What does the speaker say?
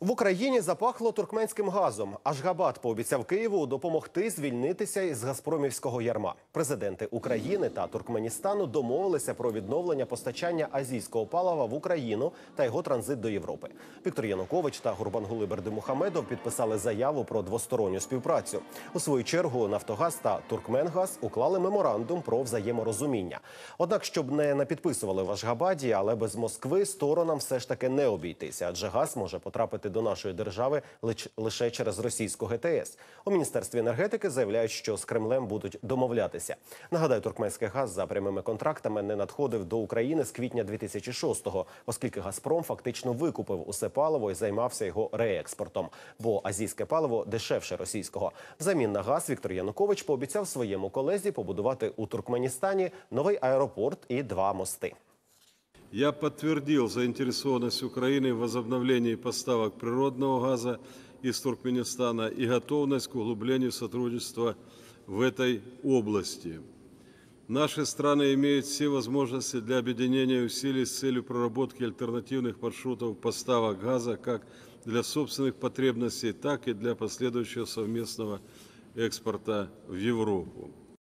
В Україні запахло туркменським газом. Ашгабад пообіцяв Києву допомогти звільнитися із газпромівського ярма. Президенти України та Туркменістану домовилися про відновлення постачання азійського палива в Україну та його транзит до Європи. Віктор Янукович та Гурбангули Бердимухамедов підписали заяву про двосторонню співпрацю. У свою чергу Нафтогаз та Туркменгаз уклали меморандум про взаєморозуміння. Однак, щоб не напідписували в Ашгабаді, але без Москви сторонам все ж таки не обійтися, адже газ може потрапити до нашої держави лише через російську ГТС. У міністерстві енергетики заявляють, що з Кремлем будуть домовлятися. Нагадаю, туркменський газ за прямими контрактами не надходив до України з квітня 2006-го, оскільки Газпром фактично викупив усе паливо і займався його реекспортом. Бо азійське паливо дешевше російського. Взамін на газ Віктор Янукович пообіцяв своєму колезі побудувати у Туркменістані новий аеропорт і два мости. Я подтвердил заинтересованность Украины в возобновлении поставок природного газа из Туркменистана и готовность к углублению сотрудничества в этой области. Наши страны имеют все возможности для объединения усилий с целью проработки альтернативных маршрутов поставок газа как для собственных потребностей, так и для последующего совместного экспорта в Европу.